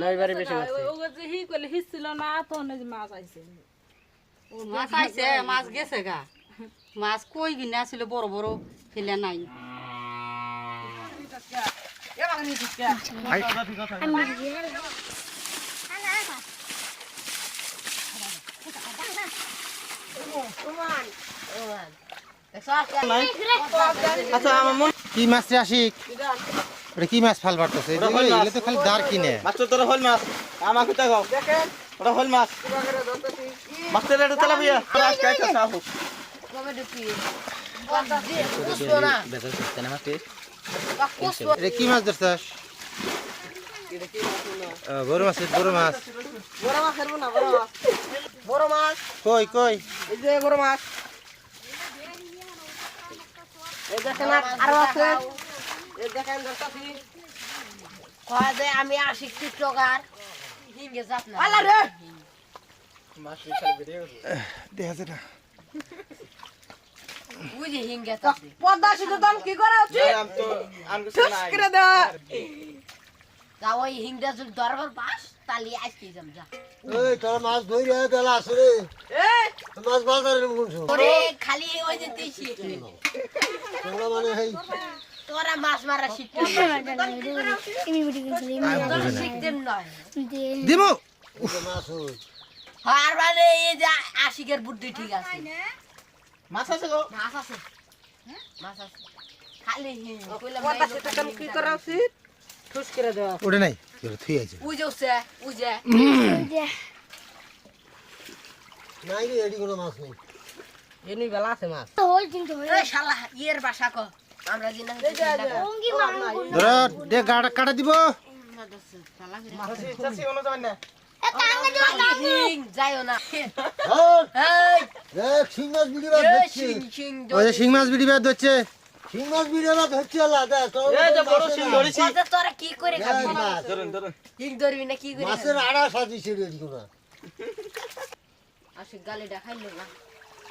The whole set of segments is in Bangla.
না এবারে বেশি মারছে ওকে যে হি করলে হিসছিল না তো না মাছ আইছে। মাছ আইছে মাছ গেছে গা। মাছ কই গিনে আসলে বড় বড় ফেলে নাই। আচ্ছা আমার কি মাছ আশিক? ওটা কি মাছ ফাল বাড়তেছে ওটা এগুলো তো খালি দাঁড় কিনে। মাছ তোর হল মাছ। আমার কোথা গাও ওটা হল মাছ। মাছের এটা তেলা ভাইয়া মাছ খাইতে সাহ এটা কি মাছ ধরছাস? বড় মাছ বড় মাছ। বড় মাছ ছাড়বো না বড় মাছ। বড় মাছ। কই কই? এই যে বড় মাছ। এই দেখেন আরও আছে। দেখেন ধরতাছি আমি আসি টিকটকার। হিঙ্গে যাত না আলা রে দেখা যায় না। বুঝি হিঙ্গে পদ্মা সেতু দাম কি করা উচিত আম তো যা ওই হিঙ্গে যদি দরবার পাস তালি আজকে যাম যা। এই তোরা মাছ ধরে বেলা আছে মাছ বাজারে ওরে খালি ওই যে শিখ মানে তোরা মাছ মারা দিমু। আর মানে এই যে আশিকের বুদ্ধি ঠিক আছে। মাছ আছে গো। মাছ আছে। মাছ আছে। খালি হিং কইলাম পদ্মা সেতু দাম কি করা উচিত ঠুস করে দেওয়া। ওটা নাই থুই আছে। উজে উসে উজে নাই রে এডি কোনো মাছ নেই। এনি বেলা আছে মাছ। এই শালা ইয়ের বাসা কো। দে গাড়া কাটা দিব। না। না। শিং মাছ বিড়ি শিং যে শিং মাছ বিড়ি আলা দেখ তোর কি করে ধরবি না কি করে মাছের আড়া রে এডি কোনো আশিক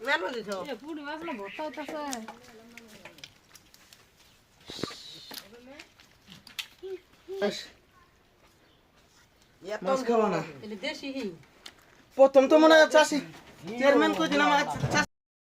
মেন দিছ পুরি মাছ না ভর্তা হইতাছে মাছ খাব না দেশি প্রথম তো মনে হয় চাষি চেয়ারম্যান কই দিলাম